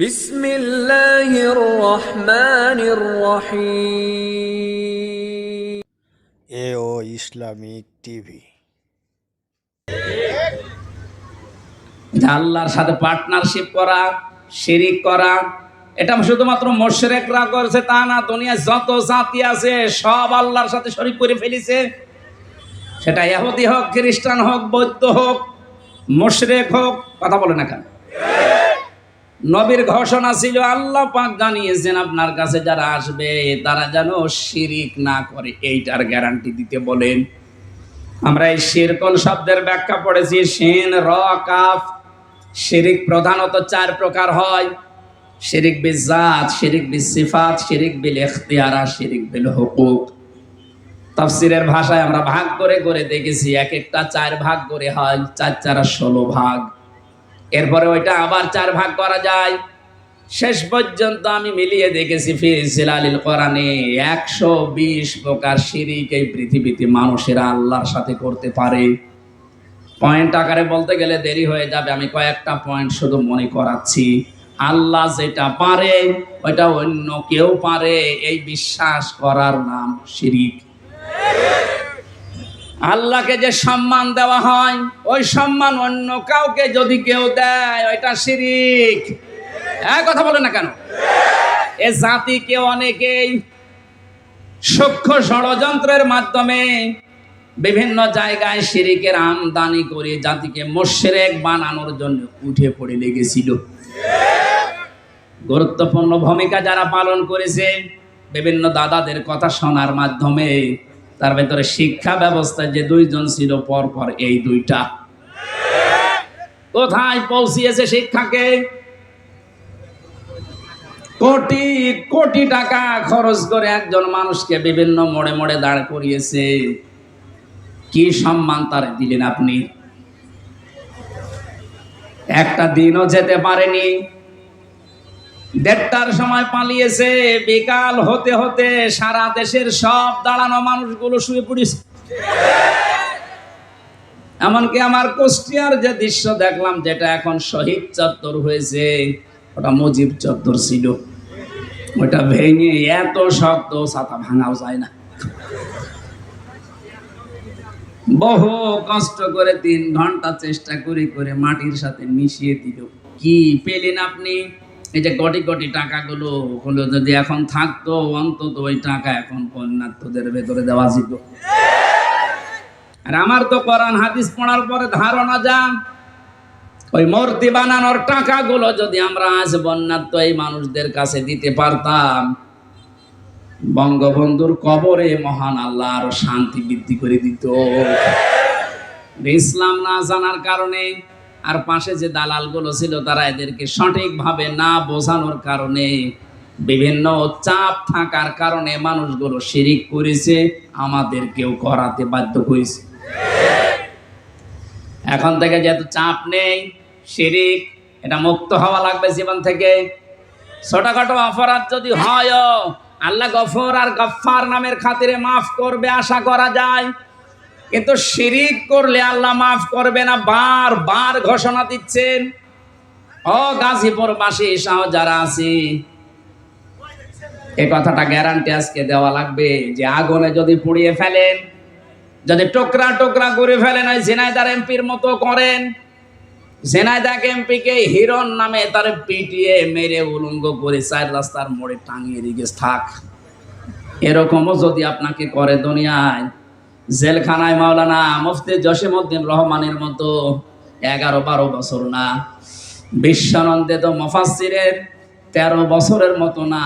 বিসমিল্লাহির রহমানির রহিম। এ ও Islamic TV. আল্লাহর সাথে পার্টনারশিপ করা শিরিক করা। এটা শুধুমাত্র মোশরেকরা করেছে তা না দুনিয়া যত জাতি আছে সব আল্লাহর সাথে শরিক করে ফেলেছে। সেটা ইহুদি হোক খ্রিস্টান হোক বৌদ্ধ হোক মোশরেক হোক কথা বলে না কেন? নবীর ঘোষণা ছিল, আল্লাহ পাক জানিয়েছেন, আপনার কাছে যারা আসবে, তারা যেন শিরিক না করে, এইটার গ্যারান্টি দিতে বলেন। আমরা এই শিরকল শব্দের ব্যাখ্যা পড়েছি, শিন, র, কাফ, শিরিক প্রধানত চার প্রকার হয়। শিরিক বিল জাত শিরিক বিল সিফাত শিরিক বিল ইখতিয়ারা শিরিক বিল হুকুক তাফসিরের ভাষায় আমরা ভাগ করে করে দেখেছি, এক একটা চার ভাগ করে হয়, চার চার ষোলো ভাগ। এরপরে ওইটা আবার চার ভাগ করা যায়। শেষ পর্যন্ত আমি মিলিয়ে দেখেছি ফিজিলালিল কোরআনে একশো বিশ প্রকার শিরিক এই পৃথিবীতে মানুষেরা আল্লাহর সাথে করতে পারে। পয়েন্ট আকারে বলতে গেলে দেরি হয়ে যাবে, আমি কয়েকটা পয়েন্ট শুধু মনে করাচ্ছি। আল্লাহ যেটা পারে, ওইটা অন্য কেউ পারে। এই বিশ্বাস করার নাম শিরিক। আল্লাহকে যে সম্মান দেওয়া হয়, ওই সম্মান অন্য কাউকে যদি কেউ দেয়, ওইটা শিরিক। হ্যাঁ কথা বলে না কেন? এ জাতিকে অনেকেই সূক্ষ্ম ষড়যন্ত্রের মাধ্যমে বিভিন্ন জায়গায় শিরিকের আমদানি করে জাতিকে মোশেরেক বানানোর জন্য উঠে পড়ে লেগেছিল। গুরুত্বপূর্ণ ভূমিকা যারা পালন করেছে, বিভিন্ন দাদাদের কথা শোনার মাধ্যমে তার ভেতরে শিক্ষা ব্যবস্থায় যে দুইজন ছিল পর পর এই দুইটা। কোথায় পৌঁছিয়েছে শিক্ষাকে? কোটি কোটি টাকা খরচ করে একজন মানুষকে বিভিন্ন মোড়ে মোড়ে দাঁড় করিয়েছে। কি সম্মান তার দিলেন আপনি? একটা দিনও যেতে পারেনি। দেড়টার সময় পালিয়েছে। বিকাল হতে হতে সারা দেশের সব দাঁড়ানো মানুষগুলো শুয়ে পড়েছে। এমনকি আমার কুষ্টিয়ার যে দৃশ্য দেখলাম, যেটা এখন শহীদ চত্বর হয়েছে, ওটা মুজিব চত্বর ছিল। ওটা ভেঙে এত শক্ত ছাতা ভাঙাও যায় না। বহু কষ্ট করে তিন ঘণ্টা চেষ্টা করে করে মাটির সাথে মিশিয়ে দিল। কি পেলেন আপনি? এই যে কোটি কোটি টাকাগুলো হলো যদি এখন থাকতো, অন্তত ওই টাকা এখন কন্যাত্মদের ভেতরে দেওয়া যেত। আর আমার তো কোরআন হাদিস পড়ার পরে ধারণা যা ওই মূর্তি বানানোর টাকাগুলো যদি আমরা আজ বন্যাত্ম এই মানুষদের কাছে দিতে পারতাম, বঙ্গবন্ধুর কবরে মহান আল্লাহ আরও শান্তি বৃদ্ধি করে দিত। ইসলাম না জানার কারণে আর পাশে যে দালালগুলো ছিল তারা এদেরকে সঠিকভাবে না বোঝানোর কারণে বিভিন্ন চাপ থাকার কারণে মানুষগুলো শিরিক করেছে, আমাদেরকেও করাতে বাধ্য করেছে। এখন থেকে যেহেতু চাপ নেই, শিরিক, এটা মুক্ত হওয়া লাগবে জীবন থেকে। ছোটখাটো অপরাধ যদি হয় আল্লাহ গফর আর গফার নামের খাতিরে মাফ করবে, আশা করা যায়। কিন্তু শিরিক করলে আল্লাহ মাফ করবে না, বার বার ঘোষণা দিচ্ছেন। ও গাজীপুরবাসী সহ যারা আছি এই কথাটা গ্যারান্টি আজকে দেওয়া লাগবে যে আগুনে যদি পুড়িয়ে ফেলেন, যদি টোকরা টোকরা করে ফেলেন, ওই জেনাইদার এমপির মতো করেন জেনাইদাক এমপিকে হিরণ নামে তার পিটিয়ে মেরে উলঙ্গ করে চার রাস্তার মোড়ে টাঙিয়ে রেখে থাক। এরকমও যদি আপনাকে করে দুনিয়ায় জেলখানায় মাওলানা মুফতি জসিমউদ্দিন রহমানের মতো এগারো বারো বছর না। বিশ্বানন্দে তো মফাসিরের তেরো বছরের মতো না।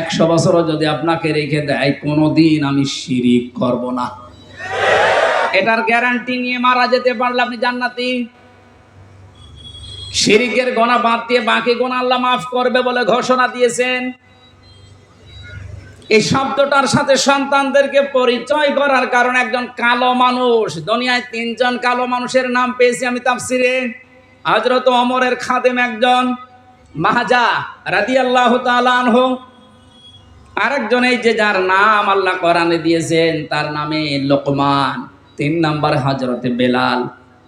একশো বছরও যদি আপনাকে রেখে দেয়, কোনোদিন আমি শিরিক করব না। এটার গ্যারান্টি নিয়ে মারা যেতে পারলে আপনি জান্নাতি। শিরিকের গোনা বাদ দিয়ে বাকি গোনা আল্লাহ মাফ করবে বলে ঘোষণা দিয়েছেন। এই শব্দটার সাথে সন্তানদেরকে পরিচয় করার কারণ একজন কালো মানুষ, দুনিয়ায় তিনজন কালো মানুষের নাম পেয়েছি আমি তাফসিরে। হজরত অমরের খাদেম একজন মাহাজা রাদি আল্লাহ তালানহ আরেকজন এই যে যার নাম আল্লাহ কোরআনে দিয়েছেন, তার নামে লোকমান, তিন নাম্বার হজরতে বেলাল।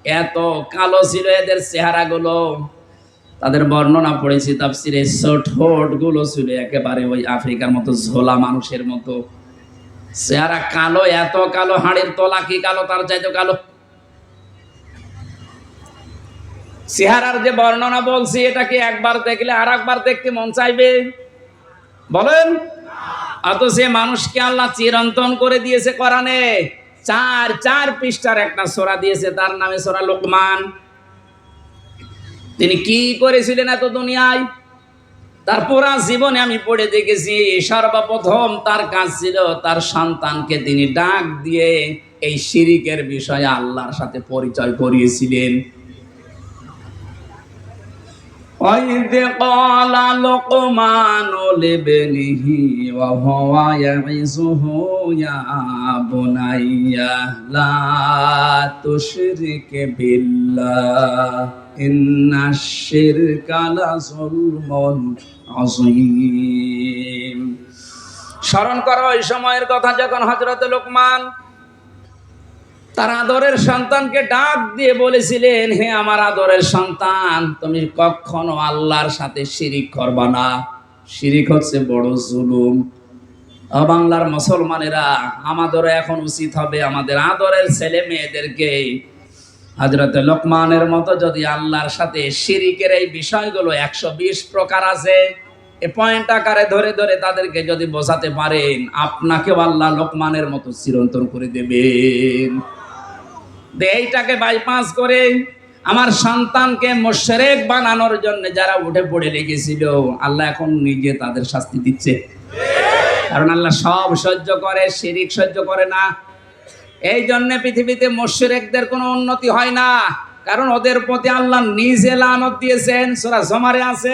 এত কালো ছিল এদের চেহারাগুলো। তাদের বর্ণনা পড়েছি, তাফসিরে ঠোঁটগুলো ছিল একেবারে ওই আফ্রিকার মতো ঝোলা মানুষের মতো। চেহারা কালো, এত কালো, হাড়ের তলা কি কালো, তার চাইতে কালো। চেহারার যে বর্ণনা বলছি, এটা কি একবার দেখলে আর একবার দেখতে মন চাইবে? বলেন। সে মানুষকে আল্লাহ চিরন্তন করে দিয়েছে কোরআনে। চার চার পৃষ্ঠার একটা সোরা দিয়েছে, তার নামে সোরা লোকমান। তিনি কি করেছিলেন এত দুনিয়ায়? তার পুরা জীবনে আমি পড়ে দেখেছি, সর্বপ্রথম তার কাজ ছিল তার সন্তানকে তিনি ডাক দিয়ে এই শিরিকের বিষয়ে আল্লাহর সাথে পরিচয় করিয়েছিলেন। وإذ قال لقمان لابنه وهو يعظه يا بني لا تشرك بالله إن الشرك لظلم عظيم স্মরণ করো ওই সময়ের কথা যখন হজরত লোকমান তার আদরের সন্তানকে ডাক দিয়ে বলেছিলেন, হে আমার আদরের সন্তান, তুমি কখনো আল্লাহর সাথে শিরিক করবা না। শিরিক হচ্ছে বড় জুলুম। বাংলার মুসলমানেরা, আমাদেরও এখন উচিত হবে আমাদের আদরের ছেলে মেয়েদেরকে। হজরত লোকমানের মতো যদি আল্লাহর সাথে শিরিকের এই বিষয়গুলো একশো বিশ প্রকার আছে, এ পয়েন্ট আকারে ধরে ধরে তাদেরকে যদি বোঝাতে পারেন, আপনাকেও আল্লাহ লোকমানের মতো চিরন্তন করে দেবেন। দে এইটাকে বাইপাস করে আমার সন্তানকে মোশরেক বানানোর জন্য যারা উঠে পড়ে লেগেছিল, আল্লাহ এখন নিজে তাদের শাস্তি দিচ্ছে। কারণ আল্লাহ সব সহ্য করে, শিরিক সহ্য করে না। এই জন্য পৃথিবীতে মোশরেকদের কোনো উন্নতি হয় না। কারণ ওদের প্রতি আল্লাহ নিজে লানত দিয়েছেন, সোরা জমারে আছে।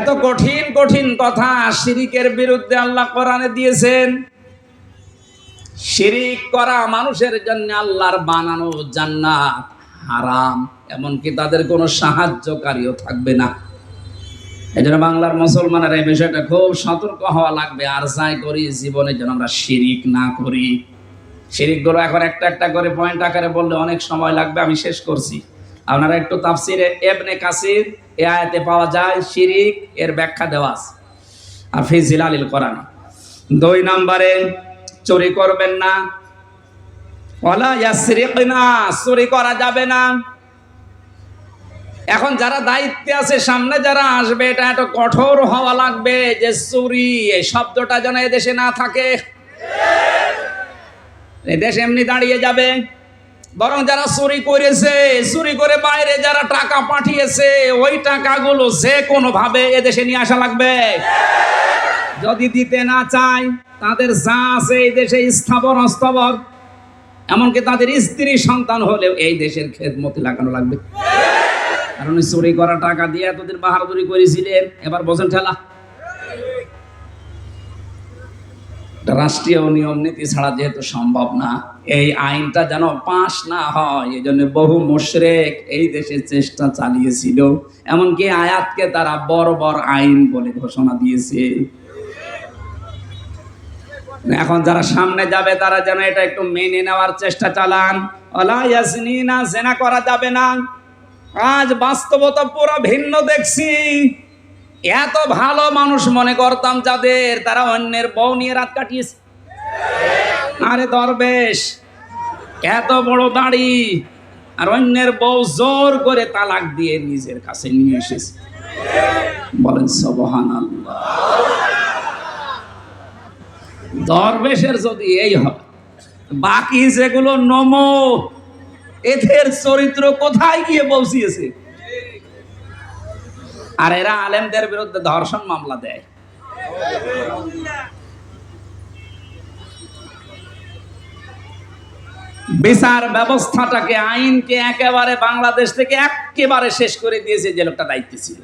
এত কঠিন কঠিন কথা শিরিকের বিরুদ্ধে আল্লাহ কোরআনে দিয়েছেন। শিরিক করা মানুষের জন্য আল্লাহর বানানো জান্নাত হারাম, এমনকি তাদের কোনো সাহায্যকারীও থাকবে না। এই জন্য বাংলার মুসলমানের এই বিষয়টা খুব সতর্ক হওয়া লাগবে, আর যাই করি জীবনে যেন আমরা শিরিক না করি। শিরিকগুলো এখন একটা একটা করে পয়েন্ট আকারে বললে অনেক সময় লাগবে, আমি শেষ করছি। আপনারা একটু তাফসিরে এবনে কাসির এ আয়াতে পাওয়া যায়, শিরিক এর ব্যাখ্যা দেওয়া আছে। আর ফিজিল আলিল কোরআন। দুই নম্বরে চুরি করবেন না। চুরি করা যাবে না। এখন যারা দায়িত্বে আছে, সামনে যারা আসবে, এটা একটা কঠোর হওয়া লাগবে যে চুরি, এই শব্দটা যেন এদেশে না থাকে। দেশ এমনি দাঁড়িয়ে যাবে। বরং যারা চুরি করেছে, চুরি করে বাইরে যারা টাকা পাঠিয়েছে, ওই টাকাগুলো যে কোনো ভাবে এদেশে নিয়ে আসা লাগবে। যদি দিতে না চায় তাদের যা আছে এই দেশে স্থাবর, অস্থাবর। এমনকি তাদের স্ত্রী সন্তান হলেও এই দেশের খেদমতি লাগানো লাগবে। কারণ চুরি করা টাকা দিয়ে এতদিন বাহাদুরি করেছিলেন, এবার বোঝেন ঠেলা। রাষ্ট্রীয় নিয়ম নীতি ছাড়া যেহেতু সম্ভব না, এই আইনটা যেন পাশ না হয় এই জন্য বহু মুশরেক এই দেশে চেষ্টা চালিয়েছিল। এমনকি আয়াতকে তারা বড় বড় আইন বলে ঘোষণা দিয়েছে। এখন যারা সামনে যাবে, তারা যেন এটা একটু মেনে নেওয়ার চেষ্টা চালান। ইয়াসনিনা জেনা করা যাবে না। আজ বাস্তবতা পুরো ভিন্ন দেখছি। এত ভালো মানুষ মনে করতাম যাদের, তারা অন্যের বউ নিয়ে রাত কাটিয়েছে। আরে দরবেশ, এত বড় দাড়ি, আর অন্যের বউ জোর করে তালাক দিয়ে নিজের কাছে নিয়ে এসেছে। বলেন সবহান দরবেশের যদি এই হয় বাকি যেগুলো নমো, এদের চরিত্র কোথায় গিয়ে পৌঁছিয়েছে? আর এরা আলেমদের বিরুদ্ধে ধর্ষণ মামলা দেয়। বিচার ব্যবস্থাটাকে, আইনকে একেবারে বাংলাদেশ থেকে একেবারে শেষ করে দিয়েছে যে লোকটা দায়িত্ব ছিল।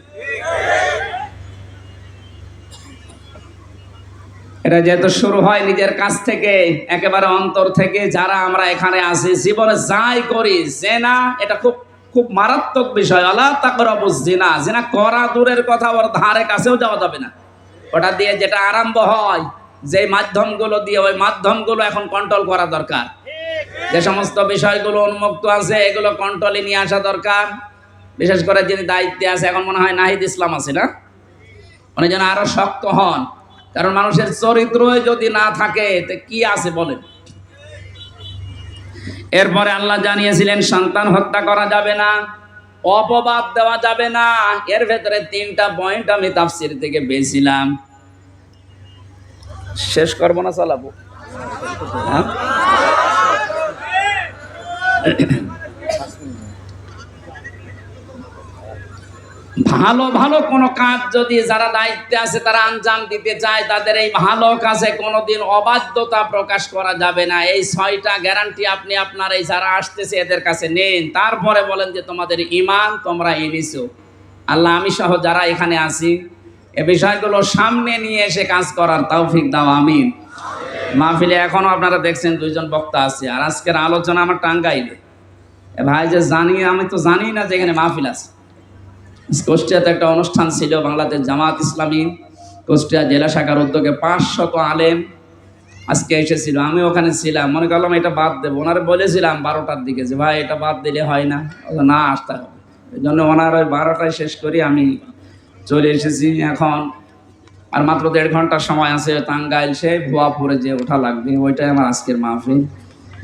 এটা যেহেতু শুরু হয় নিজের কাছ থেকে, একেবারে অন্তর থেকে, যারা আমরা এখানে আছি, জীবনে যাই করি, জেনা, এটা খুব খুব মারাত্মক বিষয়। আল্লাহ তাকরাবু জিনা জিনা করা দূরের কথা, ওর ধারে কাছেও যাওয়া যাবে না। ওটা দিয়ে যেটা আরম্ভ হয় যে মাধ্যমগুলো দিয়ে, ওই মাধ্যমগুলো এখন কন্ট্রোল করা দরকার। যে সমস্ত বিষয়গুলো উন্মুক্ত আছে, এগুলো কন্ট্রোলে নিয়ে আসা দরকার। বিশেষ করে যিনি দায়িত্বে আছে, এখন মনে হয় নাহিদ ইসলাম আছে না? উনি যেন আরও শক্ত হন। কারণ মানুষের চরিত্র যদি না থাকে, তো কি আছে বলেন? এরপরে আল্লাহ জানিয়েছিলেন, সন্তান হত্যা করা যাবে না, অপবাদ দেওয়া যাবে না। এর ভেতরে তিনটা পয়েন্ট আমি তাফসির থেকে পেয়েছিলাম। শেষ করব না, চালাবো? হ্যাঁ? ভালো ভালো কোনো কাজ যদি যারা দায়িত্বে আছে, তারা আঞ্জাম দিতে চায়, তাদের এই ভালো কাজে কোনোদিন অবাধ্যতা প্রকাশ করা যাবে না। এই ছয়টা গ্যারান্টি আপনি আপনার এই যারা আসতেছে, এদের কাছে নেন। তারপরে বলেন যে, তোমাদের ইমান তোমরা এনেছো। আল্লাহ, আমি সহ যারা এখানে আছি, এ বিষয়গুলো সামনে নিয়ে এসে কাজ করার তৌফিক দাও, আমিন। মাহফিলে এখনও আপনারা দেখছেন, দুইজন বক্তা আছে। আর আজকের আলোচনা আমার টাঙ্গাইলে। ভাই যে জানি, আমি তো জানি না যে এখানে মাহফিল আছে। কুষ্টিয়াতে একটা অনুষ্ঠান ছিল, বাংলাদেশ জামাত ইসলামী কুষ্টিয়া জেলা শাখার উদ্যোগে পাঁচশত আলেম আজকে এসেছিল। আমি ওখানে ছিলাম। মনে করলাম এটা বাদ দেবো। ওনারে বলেছিলাম বারোটার দিকে যে, ভাই, এটা বাদ দিলে হয় না। না, আসতে হবে। এই জন্য ওনার ওই বারোটায় শেষ করি, আমি চলে এসেছি এখন। আর মাত্র দেড় ঘণ্টার সময় আছে টাঙ্গাইল সে ভুয়াপুরে যে ওঠা লাগবে, ওইটাই আমার আজকের মাহফিল।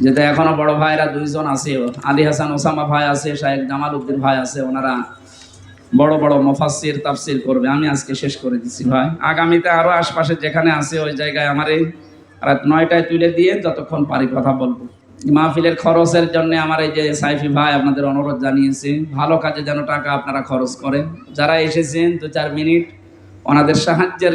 যেটা এখনও বড় ভাইরা দুইজন আছে। আলী হাসান, ওসামা ভাই আছে শাহেদ জামাল উদ্দিন ভাই আছে, ওনারা বড় বড় মফাসির তাফসির করবে। আমি আজকে শেষ করে দিচ্ছি ভাই। আগামীতে আরও আশপাশে যেখানে আছে ওই জায়গায় আমার এই রাত নয়টায় তুলে দিয়ে যতক্ষণ পারি কথা বলব। মাহফিলের খরচের জন্য আমার এই যে সাইফি ভাই আপনাদের অনুরোধ জানিয়েছে, ভালো কাজে যেন টাকা আপনারা খরচ করেন। যারা এসেছেন দু চার মিনিট, ওনাদের সাহায্যের